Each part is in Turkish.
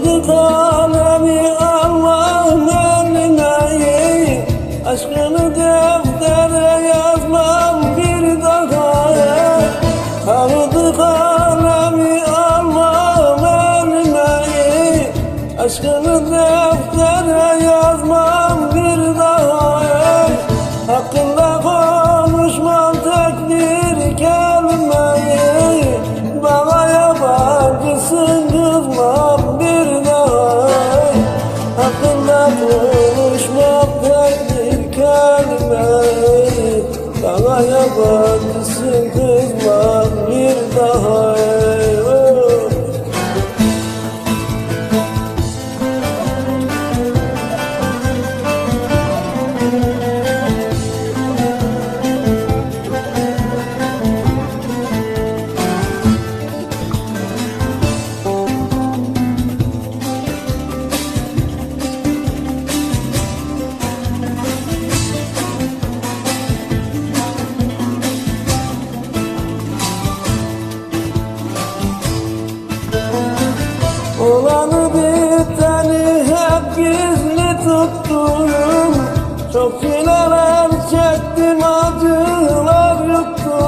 Aldı Allah'ın eline Aşkını deftere yazmam bir daha Aldı Allah'ın eline Aşkını deftere yazmam bir daha Hakkında konuşmam Bana yabancısın kızmam bir daha oh.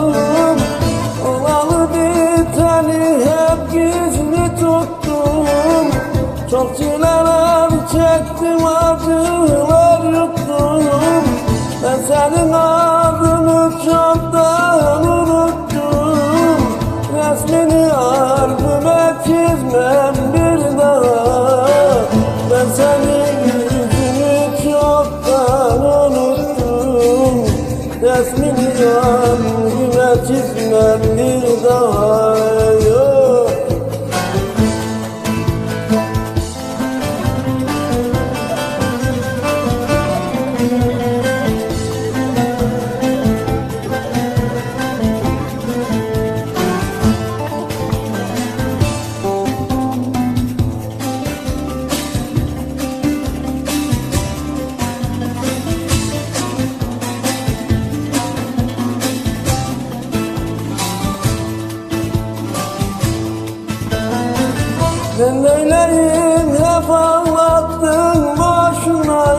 Yuttum Olanı biteni hep gizli tuttum. Çok çileler çektim acılar yuttum. Ben senin adını çoktan çizmem Ben böyleyim hep anlattın boşuna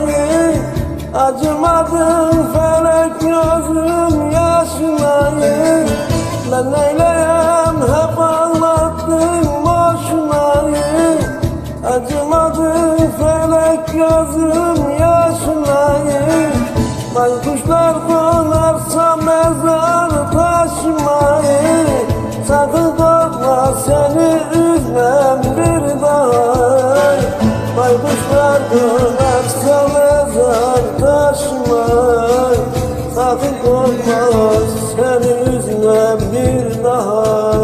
Acımadın felek gözüm yaşına Ben öyleyim hep anlattın boşuna Acımadın felek gözüm yaşına Baykuşlar konarsa mezar Kuşlardan aksalar taşma Sakın korkma senin üzülen bir daha.